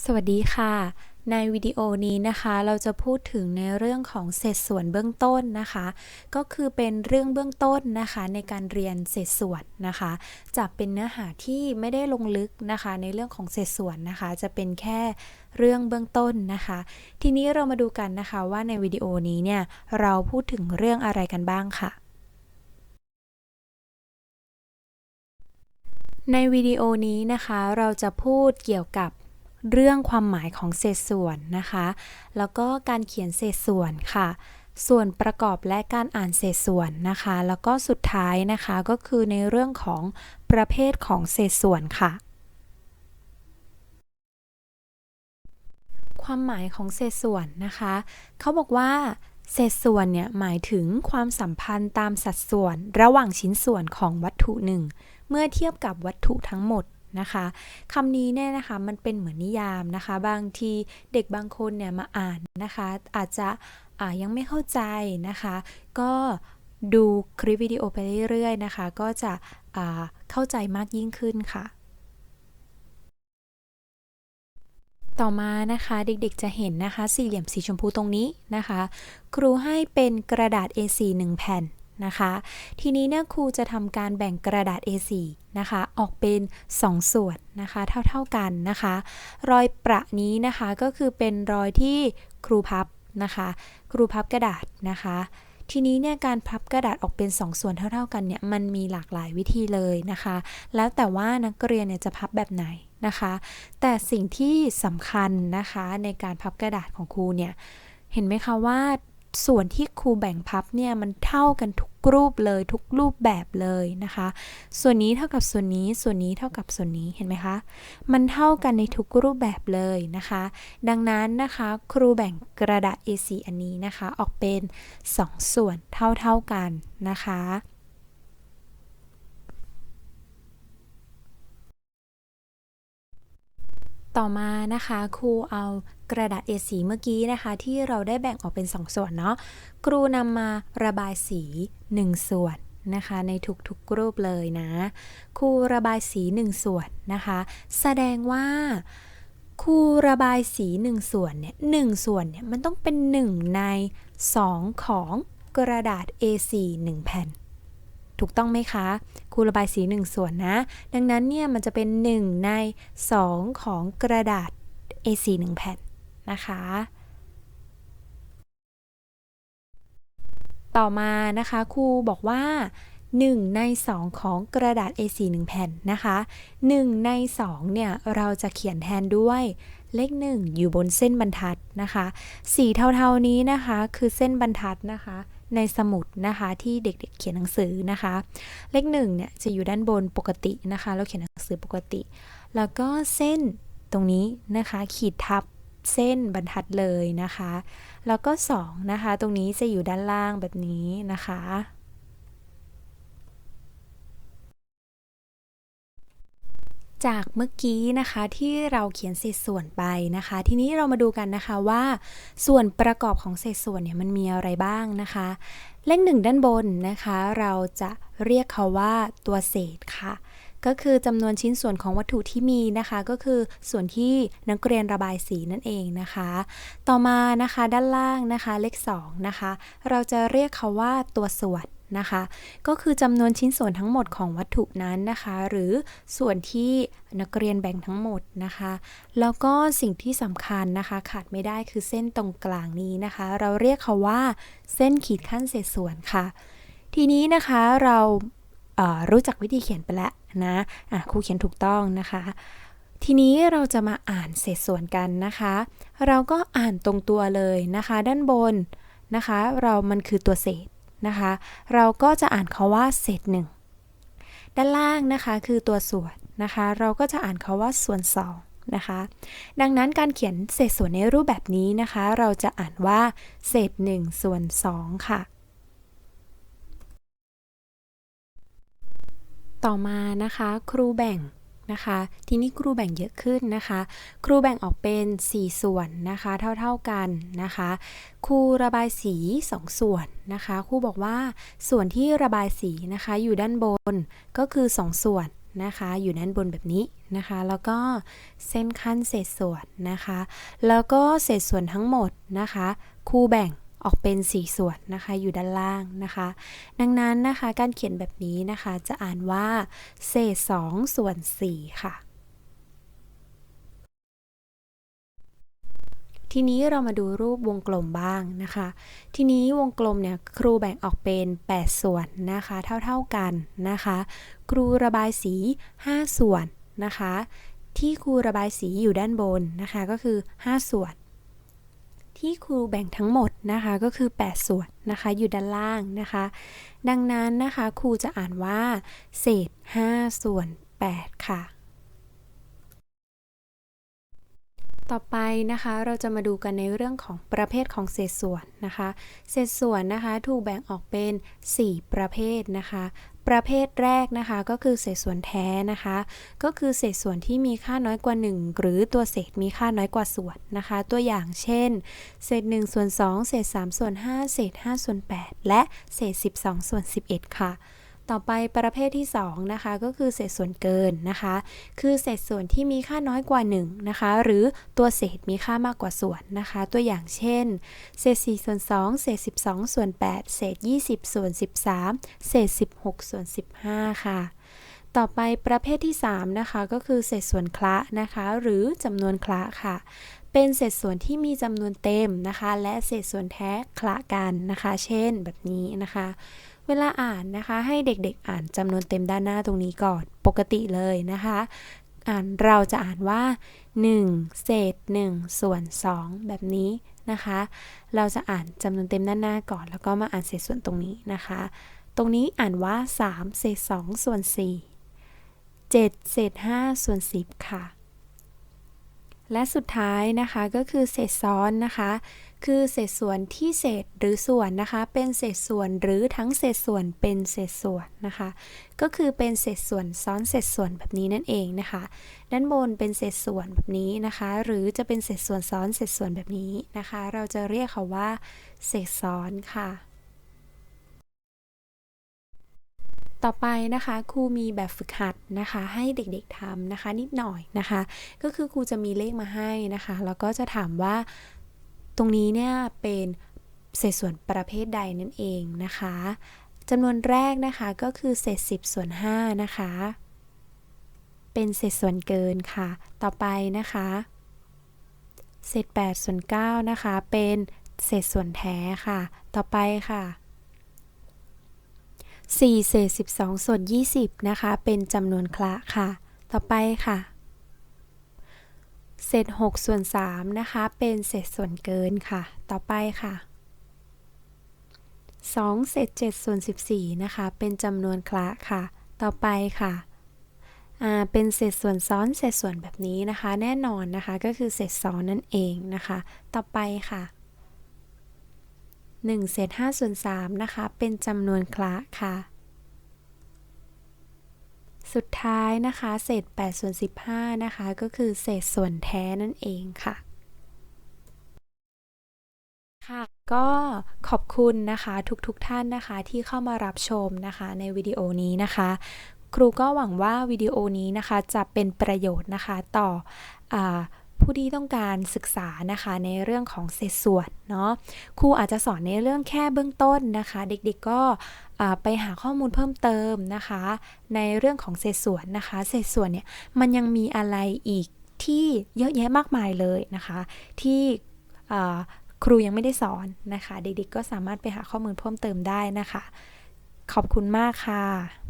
สวัสดีค่ะ ในวิดีโอนี้นะคะเราจะพูดถึงในเรื่องของเศษส่วนเบื้องต้นนะคะ ก็คือเป็นเรื่องเบื้องต้นนะคะในการเรียนเศษส่วนนะคะ จะเป็นเนื้อหาที่ไม่ได้ลงลึกนะคะ ในเรื่องของเศษส่วนนะคะ จะเป็นแค่เรื่องเบื้องต้นนะคะ ทีนี้เรามาดูกันนะคะว่าในวิดีโอนี้เนี่ยเราพูดถึงเรื่องอะไรกันบ้างค่ะในวิดีโอนี้นะคะ เราจะพูดเกี่ยวกับ เรื่องความหมายของเศษส่วนนะคะ แล้วก็การเขียนเศษส่วนค่ะ ส่วนประกอบและการอ่านเศษส่วนนะคะ แล้วก็สุดท้ายนะคะก็คือในเรื่องของประเภทของเศษส่วนค่ะ ความหมายของเศษส่วนนะคะ เขาบอกว่าเศษส่วนเนี่ยหมายถึงความสัมพันธ์ตามสัดส่วนระหว่างชิ้นส่วนของวัตถุหนึ่ง เมื่อเทียบกับวัตถุทั้งหมด นะคะคำนี้เนี่ยนะคะมันเป็นเหมือนนิยามนะคะ บางทีเด็กบางคนเนี่ยมาอ่านนะคะ อาจจะยังไม่เข้าใจนะคะ ก็ดูคลิปวิดีโอไปเรื่อยๆนะคะ ก็จะเข้าใจมากยิ่งขึ้นค่ะต่อมานะคะเด็กๆจะเห็นนะคะ สี่เหลี่ยมสีชมพูตรงนี้นะคะ ครูให้เป็นกระดาษ A4 1 แผ่น นะคะ ทีนี้เนี่ยครูจะทำการแบ่งกระดาษ A4 นะคะ ออกเป็น 2 ส่วนนะคะ เท่าๆกันนะคะ รอยประนี้นะคะก็คือเป็นรอยที่ครูพับนะคะ ครูพับกระดาษนะคะทีนี้เนี่ยการพับกระดาษออกเป็น 2 ส่วนเท่า ๆ กันเนี่ยมันมีหลากหลายวิธีเลยนะคะ แล้วแต่ว่านักเรียนเนี่ยจะพับแบบไหนนะคะ แต่สิ่งที่สำคัญนะคะในการพับกระดาษของครูเนี่ยเห็นไหมคะว่า ส่วนที่ครูแบ่งพับเนี่ยมันเท่ากันทุกรูปเลยทุกรูปแบบเลยนะคะ ส่วนนี้เท่ากับส่วนนี้ ส่วนนี้เท่ากับส่วนนี้เห็นไหมคะ มันเท่ากันในทุกรูปแบบเลยนะคะ ดังนั้นนะคะครูแบ่งกระดาษ A4 อันนี้นะคะ ออกเป็น 2 ส่วนเท่าๆกันนะคะ ต่อมานะคะครูเอากระดาษ A4 เมื่อกี้นะคะ ที่เราได้แบ่งออกเป็น 2 ส่วนเนาะครูนำมาระบายสี 1 ส่วนนะคะ ในทุกๆรูปเลยนะครูระบายสี 1 ส่วนนะคะ แสดงว่าครูระบายสี 1 ส่วนเนี่ยหส่วนเนี่ยมันต้องเป็น 1 ใน 2 ของกระดาษ A4 1 แผ่น ถูกต้องไหมคะ ครูระบายสี 1 ส่วนนะ ดังนั้นเนี่ยมันจะเป็น 1 ใน 2 ของกระดาษ A4 1 แผ่นนะคะ ต่อมานะคะครูบอกว่า1 ใน 2 ของกระดาษ A4 1 แผ่นนะคะ 1 ใน 2 เนี่ย เราจะเขียนแทนด้วยเลข 1 อยู่บนเส้นบรรทัดนะคะ สีเทาๆนี้นะคะ คือเส้นบรรทัดนะคะ ในสมุดนะคะที่เด็กๆเขียนหนังสือนะคะ เลขหนึ่งเนี่ยจะอยู่ด้านบนปกตินะคะ เราเขียนหนังสือปกติ แล้วก็เส้นตรงนี้นะคะ ขีดทับเส้นบรรทัดเลยนะคะ แล้วก็2นะคะ ตรงนี้จะอยู่ด้านล่างแบบนี้นะคะ จากเมื่อกี้นะคะที่เราเขียนเศษส่วนไปนะคะ ทีนี้เรามาดูกันนะคะว่าส่วนประกอบของเศษส่วนเนี่ยมันมีอะไรบ้างนะคะ เลขหนึ่งด้านบนนะคะ เราจะเรียกเขาว่าตัวเศษค่ะก็คือจำนวนชิ้นส่วนของวัตถุที่มีนะคะ ก็คือส่วนที่นักเรียนระบายสีนั่นเองนะคะ ต่อมานะคะด้านล่างนะคะเลข2นะคะ เราจะเรียกเขาว่าตัวส่วน นะคะ ก็คือจำนวนชิ้นส่วนทั้งหมดของวัตถุนั้นนะคะ หรือส่วนที่นักเรียนแบ่งทั้งหมดนะคะ แล้วก็สิ่งที่สำคัญนะคะ ขาดไม่ได้คือเส้นตรงกลางนี้นะคะ เราเรียกเขาว่าเส้นขีดขั้นเศษส่วนค่ะ ทีนี้นะคะเรารู้จักวิธีเขียนไปแล้วนะะครูเขียนถูกต้องนะคะทีนี้เราจะมาอ่านเศษส่วนกันนะคะ เราก็อ่านตรงตัวเลยนะคะ ด้านบนนะคะ เรามันคือตัวเศษ นะคะ เราก็จะอ่านเขาว่าเศษหนึ่งด้านล่างนะคะคือตัวส่วนนะคะ เราก็จะอ่านเขาว่าส่วน2นะคะ ดังนั้นการเขียนเศษส่วนในรูปแบบนี้นะคะ เราจะอ่านว่า เศษ1ส่วน2ค่ะ ต่อมานะคะ ครูแบ่ง นะคะ ทีนี้ครูแบ่งเยอะขึ้นนะคะ ครูแบ่งออกเป็น 4 ส่วนนะคะ เท่าๆกันนะคะ ครูระบายสี 2 ส่วนนะคะครูบอกว่าส่วนที่ระบายสีนะคะอยู่ด้านบนก็คือ 2 ส่วนนะคะ อยู่ด้านบนแบบนี้นะคะ แล้วก็เส้นขั้นเศษส่วนนะคะ แล้วก็เศษส่วนทั้งหมดนะคะครูแบ่ง ออกเป็น 4 ส่วนนะคะอยู่ด้านล่างนะคะ ดังนั้นนะคะการเขียนแบบนี้นะคะจะอ่านว่าเศษ2ส่วน4ค่ะทีนี้เรามาดูรูปวงกลมบ้างนะคะ ทีนี้วงกลมเนี่ยครูแบ่งออกเป็น 8 ส่วนนะคะ เท่าๆกันนะคะ ครูระบายสี 5 ส่วนนะคะ ที่ครูระบายสีอยู่ด้านบนนะคะก็คือ 5 ส่วน ที่ครูแบ่งทั้งหมดนะคะก็คือ 8 ส่วนนะคะอยู่ด้านล่างนะคะ ดังนั้นนะคะครูจะอ่านว่า เศษ 5 ส่วน 8 ค่ะ ต่อไปนะคะเราจะมาดูกันในเรื่องของประเภทของเศษส่วนนะคะ เศษส่วนนะคะถูกแบ่งออกเป็น 4 ประเภทนะคะ ประเภทแรกนะคะก็คือเศษส่วนแท้นะคะ ก็คือเศษส่วนที่มีค่าน้อยกว่า 1 หรือตัวเศษมีค่าน้อยกว่าส่วนนะคะ ตัวอย่างเช่น เศษ1ส่วน2เศษ3ส่วน5เศษ5ส่วน8และเศษ 12ส่วน11 ค่ะ ต่อไปประเภทที่2นะคะก็คือเศษส่วนเกินนะคะ คือเศษส่วนที่มีค่าน้อยกว่า1นะคะหรือตัวเศษมีค่ามากกว่าส่วนนะคะ ตัวอย่างเช่น เศษ4ส่วน2เศษ12 ส่วน 8 เศษ 20 ส่วน 13 เศษ 16 ส่วน 15 ค่ะต่อไปประเภทที่3นะคะก็คือเศษส่วนคละนะคะ หรือจำนวนคละค่ะ เป็นเศษส่วนที่มีจำนวนเต็มนะคะ และเศษส่วนแท้คละกันนะคะ เช่นแบบนี้นะคะ เวลาอ่านนะคะให้เด็กๆอ่านจำนวนเต็มด้านหน้าตรงนี้ก่อนปกติเลยนะคะอ่านเราจะอ่านว่า 1 เศษ 1 ส่วน 2 แบบนี้นะคะ เราจะอ่านจำนวนเต็มด้านหน้าก่อน แล้วก็มาอ่านเศษส่วนตรงนี้นะคะ ตรงนี้อ่านว่า 3 เศษ 2 ส่วน 4 7 เศษ 5 ส่วน 10 ค่ะ และสุดท้ายนะคะก็คือเศษซ้อนนะคะ คือเศษส่วนที่เศษหรือส่วนนะคะ เป็นเศษส่วนหรือทั้งเศษส่วนเป็นเศษส่วนนะคะ ก็คือเป็นเศษส่วนซ้อนเศษส่วนแบบนี้นั่นเองนะคะ ด้านบนเป็นเศษส่วนแบบนี้นะคะ หรือจะเป็นเศษส่วนซ้อนเศษส่วนแบบนี้นะคะ เราจะเรียกเขาว่า เศษซ้อนค่ะ ต่อไปนะคะครูมีแบบฝึกหัดนะคะ ให้เด็กๆทำนะคะ นิดหน่อยนะคะ ก็คือครูจะมีเลขมาให้นะคะ แล้วก็จะถามว่าตรงนี้เนี่ยเป็นเศษส่วนประเภทใดนั่นเองนะคะจำนวนแรกนะคะก็คือเศษ 10 ส่วน 5 นะคะ เป็นเศษส่วนเกินค่ะ ต่อไปนะคะ เศษ 8 ส่วน 9 นะคะ เป็นเศษส่วนแท้ค่ะ ต่อไปค่ะ 4 เศษ 12 ส่วน 20 นะคะ เป็นจำนวนคละค่ะ ต่อไปค่ะ เศษ 6 ส่วน 3 นะคะ เป็นเศษส่วนเกินค่ะ ต่อไปค่ะ 2 เศษ 7 ส่วน 14 นะคะ เป็นจำนวนคละค่ะ ต่อไปค่ะเป็นเศษส่วนซ้อนเศษส่วนแบบนี้นะคะ แน่นอนนะคะก็คือเศษซ้อนนั่นเองนะคะ ต่อไปค่ะ 1เศษ5ส่วน3นะคะ เป็นจำนวนคละค่ะ สุดท้ายนะคะ เศษ8ส่วน15 นะคะ ก็คือเศษส่วนแท้นั่นเองค่ะ ค่ะ ก็ขอบคุณนะคะทุกๆทท่านนะคะที่เข้ามารับชมนะคะในวิดีโอนี้นะคะครูก็หวังว่าวิดีโอนี้นะคะจะเป็นประโยชน์นะคะต่ออ ผู้ที่ต้องการศึกษานะคะในเรื่องของเศษส่วนเนาะครูอาจจะสอนในเรื่องแค่เบื้องต้นนะคะ เด็กๆก็ไปหาข้อมูลเพิ่มเติมนะคะ ในเรื่องของเศษส่วนนะคะ เศษส่วนเนี่ยมันยังมีอะไรอีกที่เยอะแยะมากมายเลยนะคะ ที่ครูยังไม่ได้สอนนะคะ เด็กๆก็สามารถไปหาข้อมูลเพิ่มเติมได้นะคะ ขอบคุณมากค่ะ